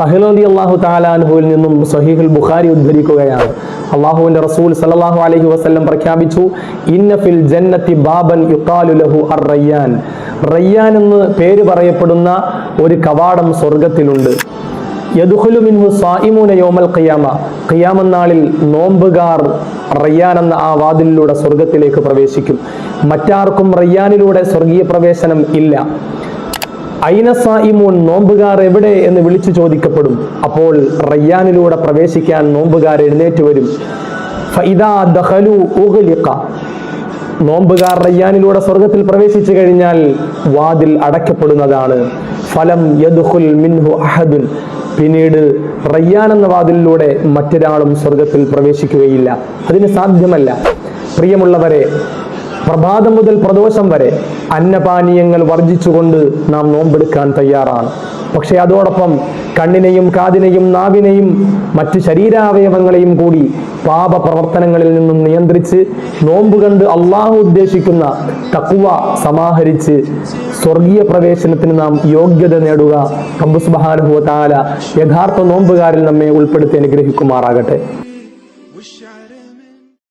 സഹലോദി അള്ളാഹു താലാൻഹുവിൽ നിന്നും സഹീഹുൽ ബുഖാരി ഉദ്ധരിക്കുകയാണ്. അള്ളാഹുവിന്റെ റസൂൽ സല്ലല്ലാഹു അലഹി വസല്ലം പ്രഖ്യാപിച്ചു ഇന്ന ഫിൽ ജന്നത്തി ബാബൻ യുഖാലു ലഹു അർ റയ്യാൻ റയ്യാൻ എന്ന് പേര് പറയപ്പെടുന്ന ഒരു കവാടം സ്വർഗത്തിലുണ്ട് യദുഖുലു മിൻഹു സായിമൂന യോമൽ ഖിയാമ. ഖിയാമനാളിൽ നോമ്പുകാർ റയ്യാൻ എന്ന ആ വാതിലിലൂടെ സ്വർഗത്തിലേക്ക് പ്രവേശിക്കും. മറ്റാർക്കും റയ്യാനിലൂടെ സ്വർഗീയ പ്രവേശനം ഇല്ല. ഐനസായിമൂൻ നോമ്പുകാർ എവിടെ എന്ന് വിളിച്ചു ചോദിക്കപ്പെടും. അപ്പോൾ റയ്യാനിലൂടെ പ്രവേശിക്കാൻ നോമ്പുകാർ എഴുന്നേറ്റ് വരും. നോമ്പുകാർ റയ്യാനിലൂടെ സ്വർഗത്തിൽ പ്രവേശിച്ചു കഴിഞ്ഞാൽ വാതിൽ അടയ്ക്കപ്പെടുന്നതാണ്. ഫലം യദുഹുൽ മിൻഹു അഹദുൻ. പിന്നീട് റയ്യാൻ എന്ന വാതിലിലൂടെ മറ്റൊരാളും സ്വർഗത്തിൽ പ്രവേശിക്കുകയില്ല. അതിന് സാധ്യമല്ല. പ്രിയമുള്ളവരെ പ്രഭാതം മുതൽ പ്രദോഷം വരെ അന്നപാനീയങ്ങൾ വർജിച്ചുകൊണ്ട് നാം നോമ്പെടുക്കാൻ തയ്യാറാണ്. പക്ഷെ അതോടൊപ്പം കണ്ണിനെയും കാതിനെയും നാവിനെയും മറ്റ് ശരീരാവയവങ്ങളെയും കൂടി പാപ പ്രവർത്തനങ്ങളിൽ നിന്നും നിയന്ത്രിച്ച് നോമ്പ് കണ്ട് അള്ളാഹു ഉദ്ദേശിക്കുന്ന തക്കുവ സമാഹരിച്ച് സ്വർഗീയ പ്രവേശനത്തിന് നാം യോഗ്യത നേടുക. റബ്ബ് സുബ്ഹാനഹു വ യഥാർത്ഥ നോമ്പുകാരിൽ നമ്മെ ഉൾപ്പെടുത്തി അനുഗ്രഹിക്കുമാറാകട്ടെ.